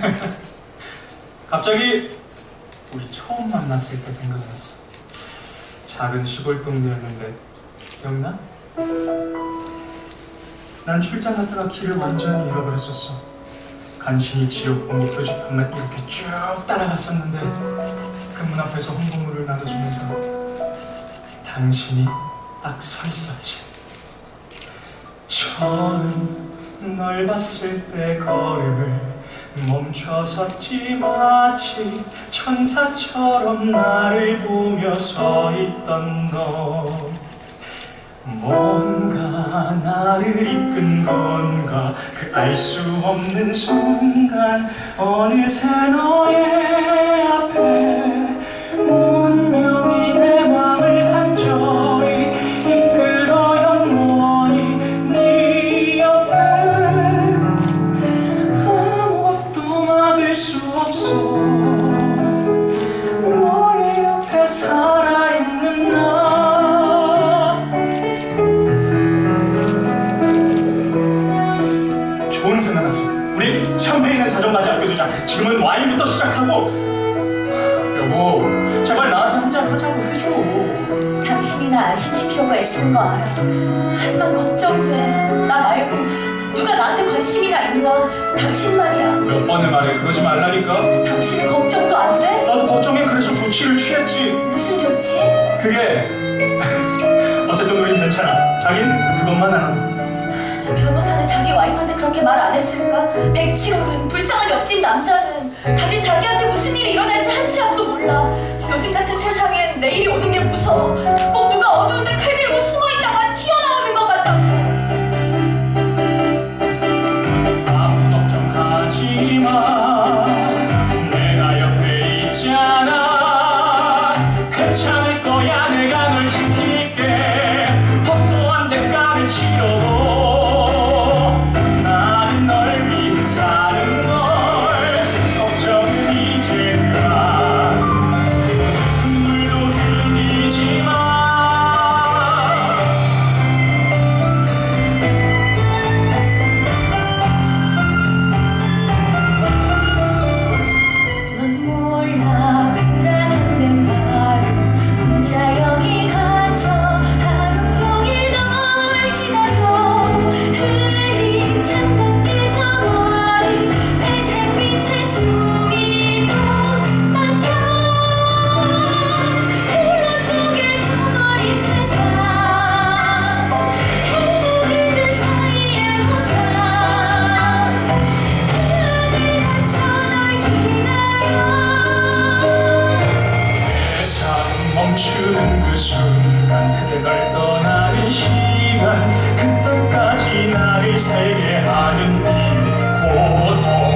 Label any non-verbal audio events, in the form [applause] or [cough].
[laughs] 갑자기 우리 처음 만났을 때 생각났어. 작은 시골 동네였는데 기억나? 난 출장 갔다가 길을 완전히 잃어버렸었어. 간신히 지옥고 목표지판만 이렇게 쭉 따라갔었는데 그 문 앞에서 홍보물을 나눠주면서 당신이 딱 서 있었지. 처음 널 봤을 때 걸음 을 멈춰섰지 마치 천사처럼 나를 보며 서 있던 너 뭔가 나를 이끈 건가? 그 알 수 없는 순간 어느새 너의 아껴두자 지금은 와인부터 시작하고 여보 제발 나한테 한 잔 하자고 해줘 당신이나 심심피로가 애쓰는 거 알아. 하지만 걱정돼. 나 말고 누가 나한테 관심이나 있나? 당신 말이야. 몇 번을 말해 그러지 말라니까 당신은 걱정도 안 돼? 나도 걱정해 그래서 조치를 취했지 무슨 좋지? 그게 [laughs] 어쨌든 우린 괜찮아 자긴 그것만 알아 변 호사는 자기 와이프한테 그렇게 말 안 했을까? 백치로는 불쌍한 옆집 남자는 다들 자기한테 무슨 일이 일어날지 한치 앞도 몰라. 요즘 같은 세상엔 내일이 오는 게 무서워. 꼭 누가 어두운데 칼 들고 널 떠나는 시간 그때까지 나를 새게 하는 이 고통.